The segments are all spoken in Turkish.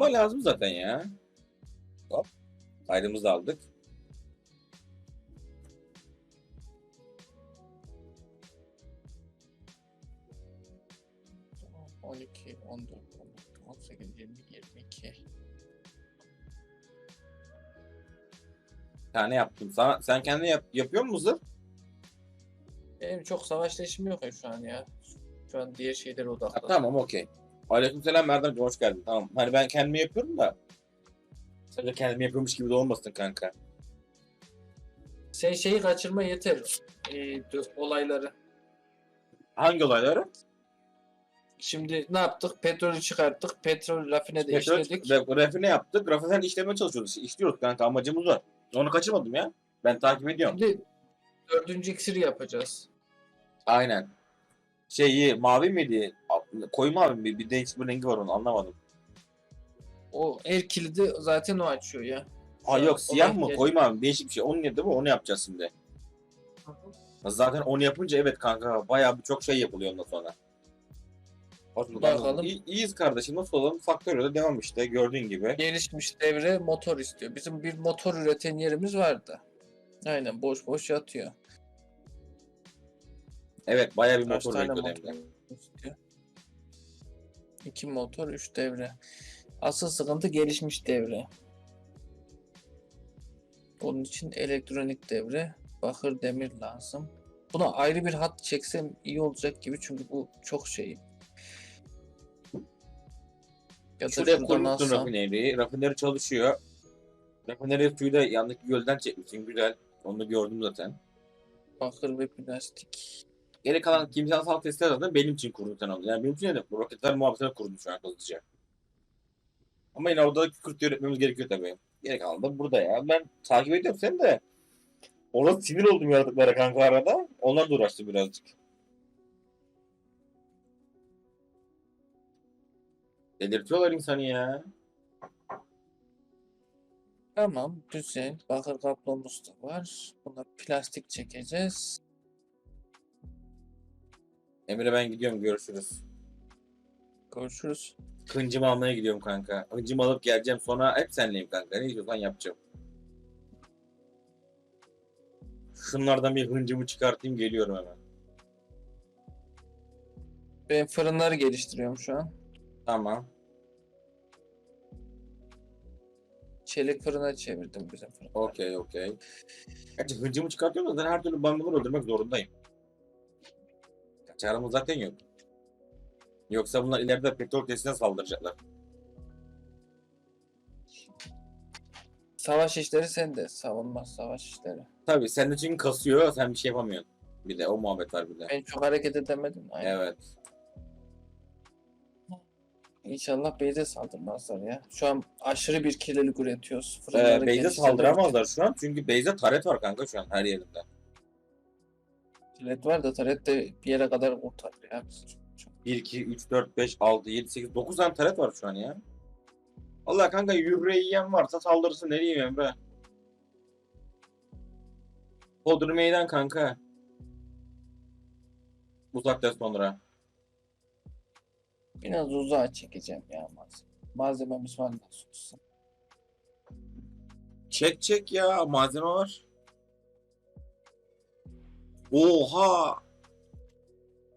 Ama lazım zaten ya. Hop. Kaydımızı da aldık. Tamam, 12, 14, 16, 18, 20, 22. Bir tane yaptım. Sana, sen kendin yap, yapıyor musun? Benim çok savaşla işim yok ya şu an ya. Şu an diğer şeylere Ha, odaklı. tamam okey. Aleykümselam Erdemciğim hoş geldin. Tamam. Hani ben kendimi yapıyorum da. De kendimi yapıyormuş gibi de olmasın kanka. Sen şeyi kaçırma yeter. Ee, dö- olayları. Hangi olayları? Şimdi ne yaptık? Petrolü çıkarttık. Petrol rafinede işledik. Petrol refine yaptık. Rafine işlemeye çalışıyoruz. İşliyoruz kanka amacımız var. Onu kaçırmadım ya. Ben takip ediyorum. Şimdi dördüncü iksiri yapacağız. Aynen. Şeyi mavi miydi? koyma abi bir, bir değişik bir rengi var onu anlamadım. O el kilidi zaten o açıyor ya. Ha yok o siyah mı? Koyma abi değişik bir şey. Onu değil mi? Onu yapacağız şimdi. Zaten onu yapınca evet kanka bayağı bir çok şey yapılıyor ondan sonra. Bakalım. İyi, iyiyiz kardeşim nasıl olalım? Faktörüyle devam işte gördüğün gibi. Gelişmiş devre motor istiyor. Bizim bir motor üreten yerimiz vardı. Aynen boş boş yatıyor. Evet bayağı bir Kaç motor bekliyor. 2 motor 3 devre. Asıl sıkıntı gelişmiş devre. Bunun için elektronik devre, bakır demir lazım. Buna ayrı bir hat çeksem iyi olacak gibi çünkü bu çok şey. Ya da Şuraya koymuştun rafineriyi. Rafineri çalışıyor. Rafineri suyu da yandaki gölden çekmişsin. Güzel. Onu gördüm zaten. Bakır ve plastik. Geri kalan kimyasal testler zaten benim için kurdun sen onu. Yani benim için bu roketler muhabbetine kurdum şu an hızlıca. Ama yine orada kükürt öğretmemiz gerekiyor tabii. Geri kalan da burada ya. Ben takip ediyorum seni de. Orada sinir oldum yaratıklara kanka arada. Onlar da uğraştı birazcık. Delirtiyorlar insanı ya. Tamam, güzel. Bakır kaplomuz da var. Buna plastik çekeceğiz. Emre ben gidiyorum görüşürüz. Görüşürüz. Hıncımı almaya gidiyorum kanka. Hıncımı alıp geleceğim sonra hep senleyim kanka. Ne istiyorsan yapacağım. Şunlardan bir hıncımı çıkartayım geliyorum hemen. Ben fırınları geliştiriyorum şu an. Tamam. Çelik fırına çevirdim bizim fırını. Okey okey. Gerçi hıncımı çıkartıyorum da her türlü bunları öldürmek zorundayım. Çarımız zaten yok. Yoksa bunlar ileride petrol tesisine saldıracaklar. Savaş işleri sende. Savunma savaş işleri. Tabii sen de çünkü kasıyor sen bir şey yapamıyorsun. Bir de o muhabbet var bir de. Ben çok hareket edemedim. Aynen. Evet. İnşallah Beyze saldırmazlar ya. Şu an aşırı bir kirlilik üretiyoruz. Ee, Beyze saldıramazlar şu an çünkü Beyze taret var kanka şu an her yerinde. Taret var da taret de bir yere kadar kurtarır ya. bizi çok- çok. 1, 2, 3, 4, 5, 6, 7, 8, 9 tane taret var şu an ya. Allah kanka yüreği yiyen varsa saldırısı ne diyeyim Emre? Kodru meydan kanka. Saatten sonra. Biraz uzağa çekeceğim ya malzeme. Malzememiz var nasıl olsa. Çek çek ya malzeme var. Oha!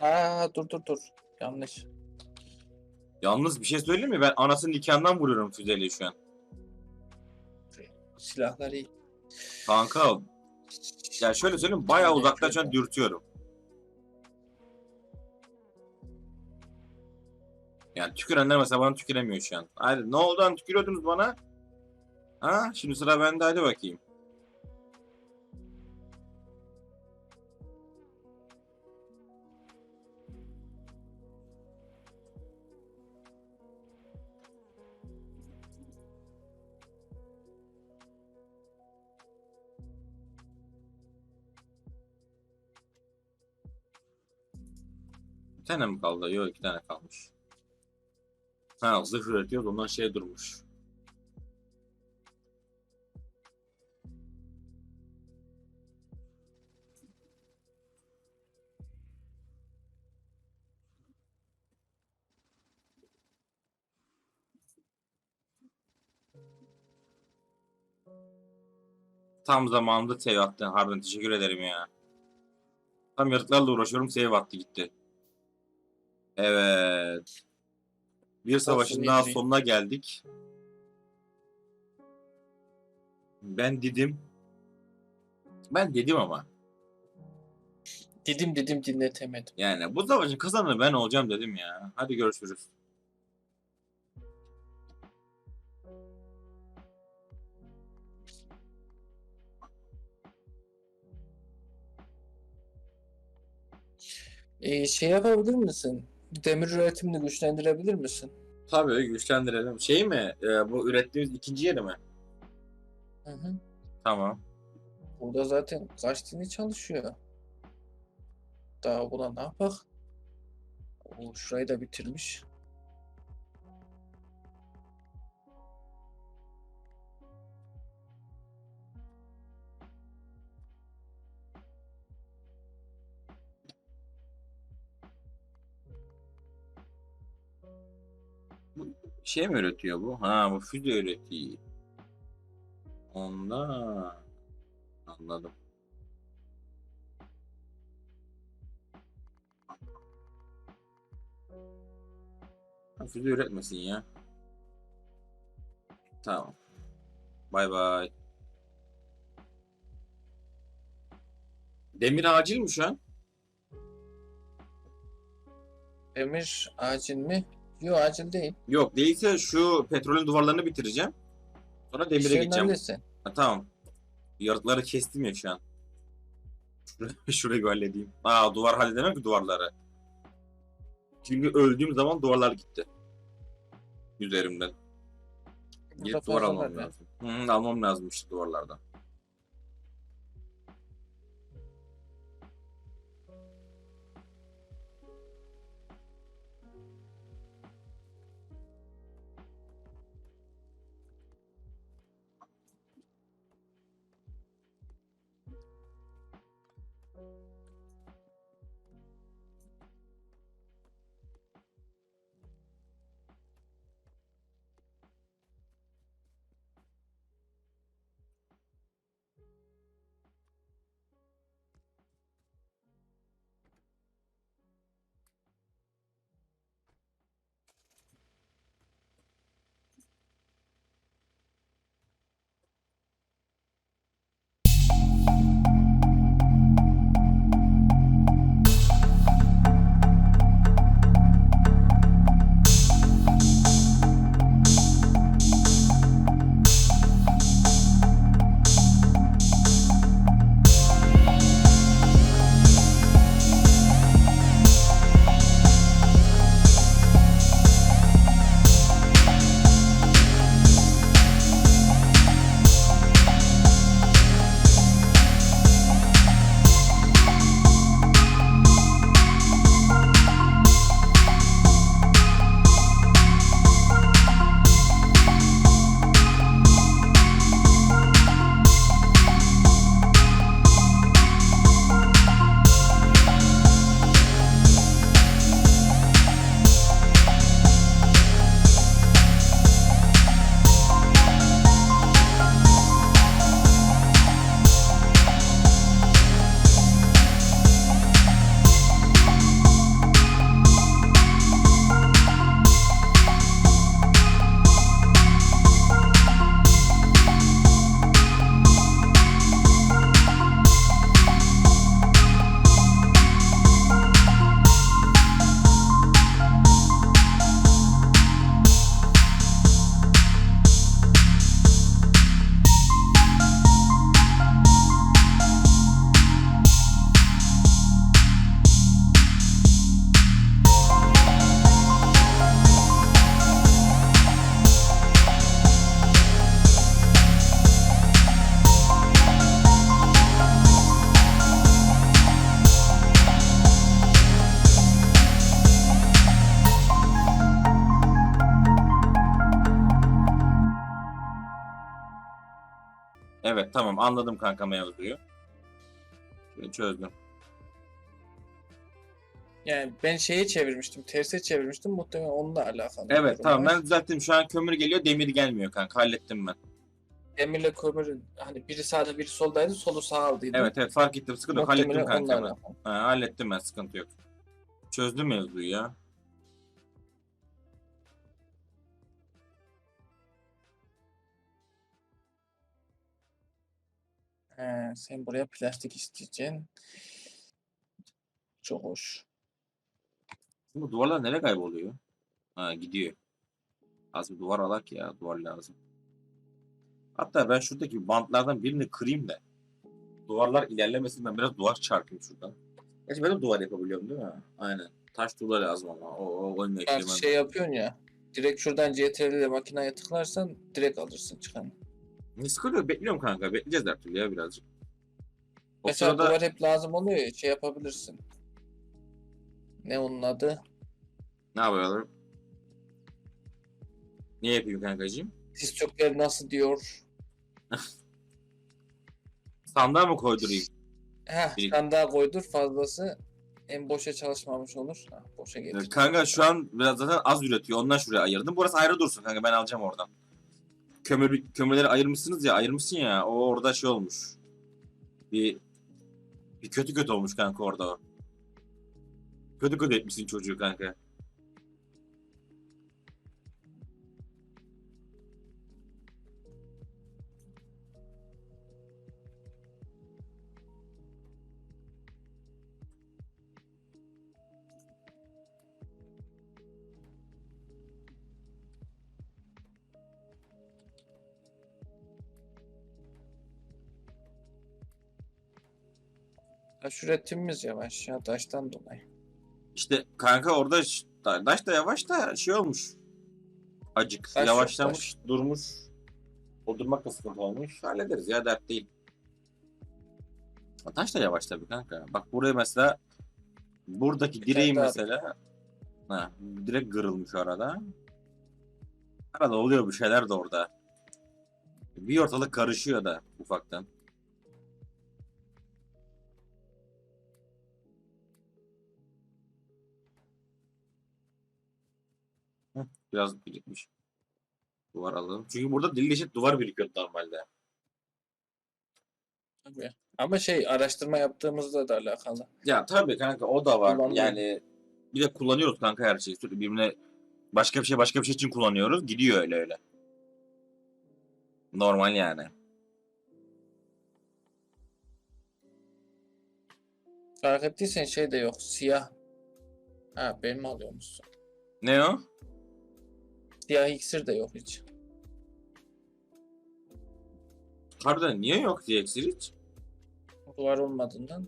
Aa dur dur dur. Yanlış. Yalnız bir şey söyleyeyim mi? Ben anasının nikahından vuruyorum füzeyle şu an. Silahlar iyi. Kanka ya şöyle söyleyeyim bayağı uzaktan şu an dürtüyorum. Yani tükürenler mesela bana tüküremiyor şu an. Haydi ne oldu lan tükürüyordunuz bana? Ha şimdi sıra bende hadi bakayım. Bir tane mi kaldı? Yok iki tane kalmış. Ha zırh üretiyoruz ondan şey durmuş. Tam zamanında save attın. Harbiden teşekkür ederim ya. Tam yaratıklarla uğraşıyorum save attı gitti. Evet. Bir savaşın daha easy. sonuna geldik. Ben dedim. Ben dedim ama. Dedim dedim dinletemedim. Yani bu savaşın kazananı ben olacağım dedim ya. Hadi görüşürüz. Ee, şey yapabilir misin? Demir üretimini güçlendirebilir misin? Tabii güçlendirelim. Şey mi? e, bu ürettiğimiz ikinci yeri mi? Hı hı. Tamam. Burada zaten kaç dini çalışıyor. Daha buna ne yapak? O şurayı da bitirmiş. Şey mi üretiyor bu? Ha bu füze üretiyor. Ondan. Anladım. Füze üretmesin ya. Tamam. Bay bay. Demir acil mi şu an? Demir acil mi? Yok acil değil. Yok değilse şu petrolün duvarlarını bitireceğim. Sonra demire geçeceğim. halletsen. Ha, tamam. Yaratıkları kestim ya şu an. Şurayı, şurayı bir halledeyim. Aa duvar halledemem ki duvarları. Çünkü öldüğüm zaman duvarlar gitti. Üzerimden. Burada Gidip duvar fazla almam var ya. lazım. Hı, almam lazım işte duvarlardan. Evet tamam anladım kanka mevzuyu. Şöyle çözdüm. Yani ben şeye çevirmiştim, terse çevirmiştim. Muhtemelen onunla alakalı. Evet tamam ben düzelttim. Şu an kömür geliyor demir gelmiyor kanka hallettim ben. demirle kömürün hani biri sağda biri soldaydı solu sağa aldıydı. Evet evet fark ettim. Sıkıntı yok. Hallettim Muhtemelen kanka ben. Ha, hallettim ben sıkıntı yok. Çözdüm mevzuyu ya. He, sen buraya plastik isteyeceksin. Çok hoş. Bu duvarlar nereye kayboluyor? Ha gidiyor. Az bir duvar alak ya. Duvar lazım. Hatta ben şuradaki bantlardan birini kırayım da. Duvarlar ilerlemesin ben biraz duvar çarpayım şuradan. Gerçi ben de duvar yapabiliyorum değil mi? Aynen. Taş tuğla lazım ama. O, o Bazı eklemem. şey yapıyorsun ya. Direkt şuradan CTRL ile makineye tıklarsan direkt alırsın çıkanı. Yok. Bekliyorum kanka. Bekleyeceğiz her türlü ya birazcık. O Mesela sırada duvar hep lazım oluyor ya şey yapabilirsin. Ne onun adı? ne yapıyorlar? Ne yapayım kankacığım? Diz çökleri nasıl diyor? Sandığa mı koydurayım? Heh, Bir- sen daha koydur fazlası en boşa çalışmamış olur. Ha, boşa gelir. Kanka şu an biraz zaten az üretiyor. Ondan şuraya ayırdım. Burası ayrı dursun kanka. Ben alacağım oradan. Kömür, kömürleri ayırmışsınız ya. Ayırmışsın ya. O orada şey olmuş. Bir bir kötü kötü olmuş kanka orada. Kötü kötü etmişsin çocuğu kanka. Taş üretimimiz yavaş ya taştan dolayı. İşte kanka orada ş- Daş da yavaş da şey olmuş. Acık Taş yok, yavaşlamış, durmuş. O durmak da sıkıntı olmuş. Hallederiz ya dert değil. Ha, Taş da yavaş tabii kanka. Bak buraya mesela buradaki direğin tane daha mesela ha, direkt kırılmış arada. Arada oluyor bir şeyler de orada. Bir ortalık karışıyor da ufaktan. Biraz birikmiş. Duvar alalım. Çünkü burada deli deşik duvar birikiyor normalde. Tabii. Ama şey araştırma yaptığımızda da alakalı. Ya tabii kanka o da var. Kullandım. Yani bir de kullanıyoruz kanka her şeyi. Sürekli birbirine başka bir şey başka bir şey için kullanıyoruz. Gidiyor öyle öyle. Normal yani. Fark ettiysen şey de yok. Siyah. Ha benim alıyormuşsun. Ne o? Siyah iksir de yok hiç. Harbiden niye yok diye eksir hiç? Duvar olmadığından.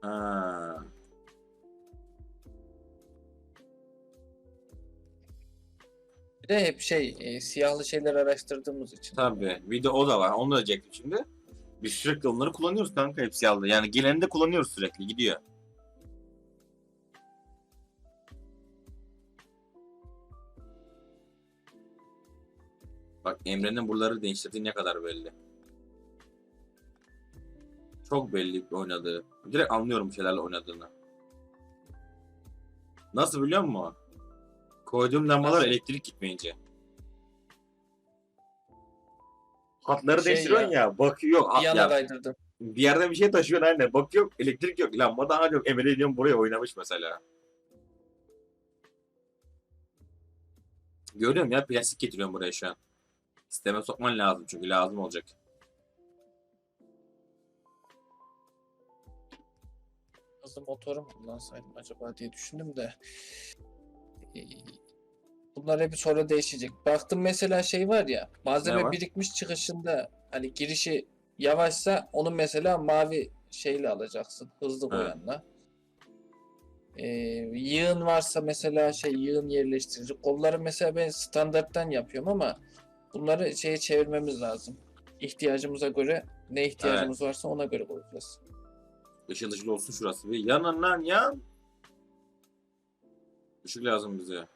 Ha. Bir de hep şey e, siyahlı şeyler araştırdığımız için. Tabii. Bir de o da var. Onu da diyecektim şimdi. Biz sürekli onları kullanıyoruz kanka hepsi aldı. Yani geleni de kullanıyoruz sürekli. Gidiyor. Bak Emre'nin buraları değiştirdiği ne kadar belli. Çok belli oynadığı. Direkt anlıyorum bir şeylerle oynadığını. Nasıl biliyor musun? Koyduğum lambalar Nasıl? elektrik gitmeyince. Hatları Şey değiştiriyorsun ya. bakıyor. Bir Hat, yana ya, kaydırdım. bir yerden bir şey taşıyorsun anne. Bakıyor elektrik yok. Lamba daha yok. Emre diyorum buraya oynamış mesela. Görüyorum ya plastik getiriyorum buraya şu an. Sisteme sokman lazım çünkü lazım olacak. Hızlı motoru mu kullansaydım acaba diye düşündüm de. Ee, Bunlar hep sonra değişecek. Baktım mesela şey var ya malzeme var? birikmiş çıkışında hani girişi yavaşsa onu mesela mavi şeyle alacaksın. Hızlı boyanla. Ee, yığın varsa mesela şey yığın yerleştirici. Kolları mesela ben standarttan yapıyorum ama bunları şeye çevirmemiz lazım. İhtiyacımıza göre ne ihtiyacımız varsa ona göre koyacağız. Işıl ışıl olsun şurası bir. Yanın lan yan. Işık lazım bize.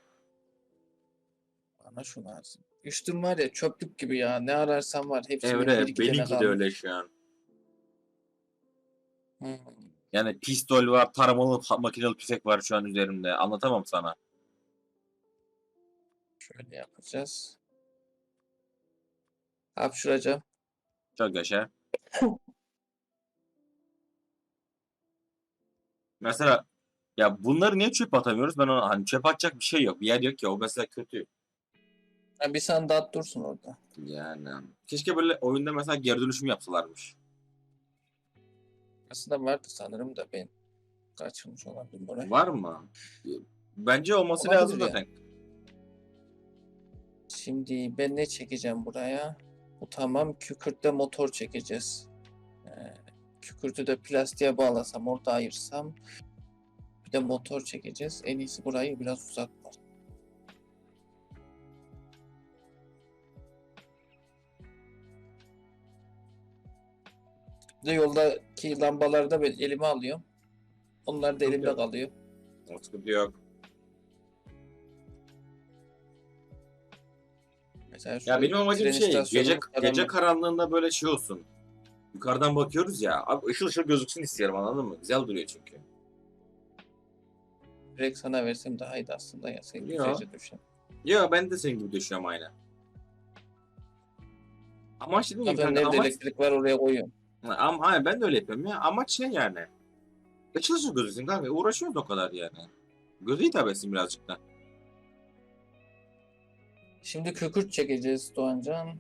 Bana şu lazım. Üstüm var ya çöplük gibi ya. Ne ararsan var. Hepsi benim iki tane benimki de öyle şu an. Hmm. Yani pistol var, taramalı pa- makineli tüfek var şu an üzerimde. Anlatamam sana. Şöyle yapacağız. Hapşıracağım. Çok yaşa. Mesela ya bunları niye çöp atamıyoruz? Ben ona hani çöp atacak bir şey yok. Bir yer yok ki o mesela kötü. Ha, bir sandat dursun orada. Yani keşke böyle oyunda mesela geri dönüşüm yapsalarmış. Aslında vardı sanırım da ben kaçırmış olabilirim oraya. Var mı? Bence olması Olabilir lazım ya. zaten. Şimdi ben ne çekeceğim buraya? Bu tamam. Kükürtte motor çekeceğiz. Ee, kükürtü de plastiğe bağlasam, orada ayırsam bir de motor çekeceğiz. En iyisi burayı biraz uzatmak. Bir de yoldaki lambaları da ben elime alıyorum. Onlar da elimde kalıyor. Sıkıntı yok. Şu Ya benim amacım şey gece gece karanlığında böyle şey olsun. Yukarıdan bakıyoruz ya. Abi ışıl ışıl gözüksün istiyorum anladın mı? Güzel duruyor çünkü. Direkt sana versem daha iyiydi aslında ya. Sen Ya. güzelce düşün. Ya ben de senin gibi düşünüyorum aynı. Amaç değil mi? Zaten kanka? nerede Amaç, elektrik var oraya koyuyorum. ama, hayır, ben de öyle yapıyorum ya. Amaç şey yani. Işıl gözüksün kanka. Uğraşıyoruz o kadar yani. Gözü hitap etsin birazcık da. Şimdi kükürt çekeceğiz Doğancan.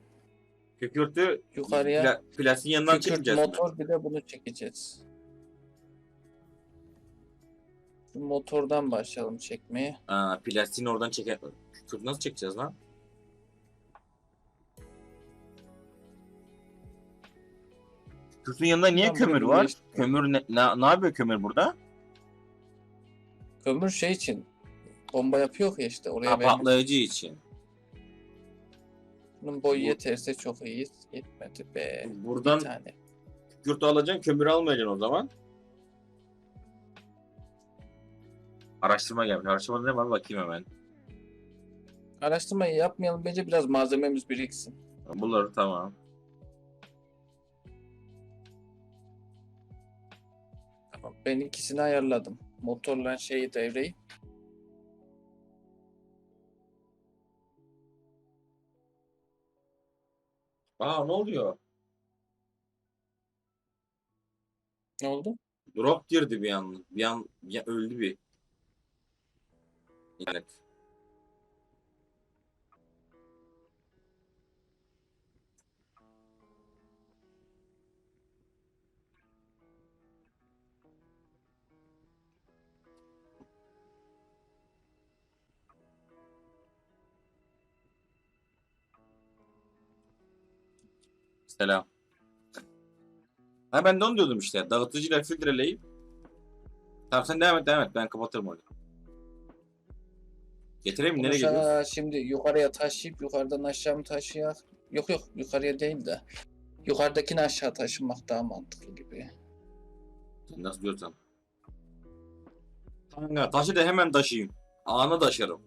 Kükürtü Yukarıya pla, plastiğin yanından kükürt çekeceğiz. mi? motor bir de bunu çekeceğiz. Şu motordan başlayalım çekmeye. Aa, plastiğini oradan çeker. Kükürt nasıl çekeceğiz lan? Kükürtün yanında niye Tamam, kömür var? birleştirelim. Kömür ne, ne, ne yapıyor kömür burada? Kömür şey için bomba yapıyor ya işte oraya Ha, patlayıcı için. Bunun boyu Bu- yeterse çok iyi. Yetmedi be. Bir Buradan tane. kükürtü alacaksın, kömürü almayacaksın o zaman. Araştırma gelmiş. Araştırmada ne var bakayım hemen. Araştırmayı yapmayalım. Bence biraz malzememiz biriksin. Bunları tamam. Tamam. Ben ikisini ayarladım. Motorla şeyi devreyi. Aa ne oluyor? Ne oldu? Drop girdi bir an. Bir an, an öldü bir. İnternet. Selam. Ha ben de onu diyordum işte. Dağıtıcıyla filtreleyip Tamam sen devam et devam et. Ben kapatırım orayı. Getireyim mi? Nereye gidiyoruz? sana şimdi yukarıya taşıyıp yukarıdan aşağı mı taşıyak? Yok yok yukarıya değil de. Yukarıdakini aşağı taşımak daha mantıklı gibi. Sen nasıl diyorsan. Kanka taşı da hemen taşıyayım. Anı taşırım.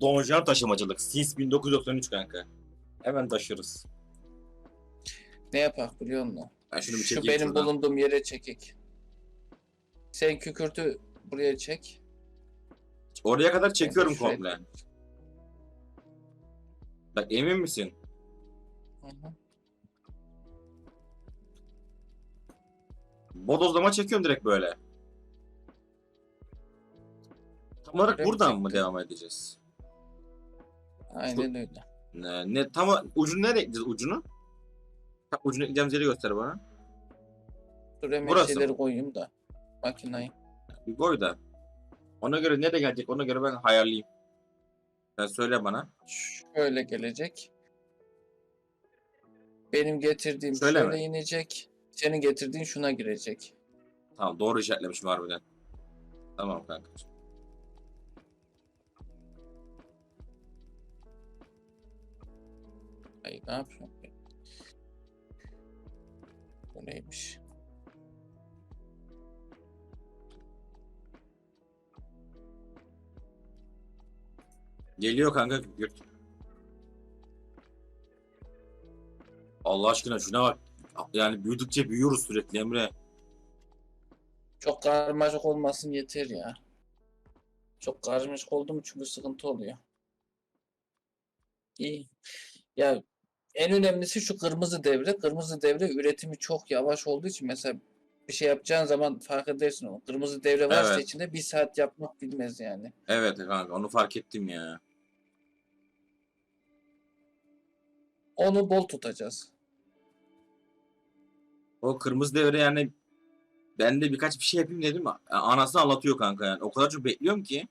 Donjan taşımacılık. Since 1993 kanka. Hemen taşırız. Ne yapak biliyor musun? Ben şunu bir Şu çekeyim benim şuradan. bulunduğum yere çekik. Sen kükürtü buraya çek. Oraya kadar çekiyorum şuraya komple. Bak emin misin? Hı hı. Bodozlama çekiyorum direkt böyle. Tam olarak Direkt buradan mı çektim. devam edeceğiz? Aynen öyle. Ne, ne tam ucunu nereye gideceğiz ucunu? Tam ucunu gideceğimiz yeri göster bana. Dur hemen Burası şeyleri mı? koyayım da. Makinayı. Bir koy da. Ona göre nereye gelecek ona göre ben ayarlayayım. Sen söyle bana. Şöyle gelecek. Benim getirdiğim Şöyle şöyle mi? inecek. Senin getirdiğin şuna girecek. Tamam doğru işaretlemişim harbiden. Tamam kanka. Ay ne yapıyorum ben? Bu neymiş? Geliyor kanka kükürt. Allah aşkına şuna bak. Yani büyüdükçe büyüyoruz sürekli Emre. Çok karmaşık olmasın yeter ya. Çok karmaşık oldu mu çünkü sıkıntı oluyor. İyi. Ya en önemlisi şu kırmızı devre. Kırmızı devre üretimi çok yavaş olduğu için mesela bir şey yapacağın zaman fark edersin o. Kırmızı devre varsa Evet. içinde bir saat yapmak bilmez yani. Evet kanka onu fark ettim ya. Onu bol tutacağız. O kırmızı devre yani ben de birkaç bir şey yapayım dedim. a- Anası anlatıyor kanka yani. O kadar çok bekliyorum ki.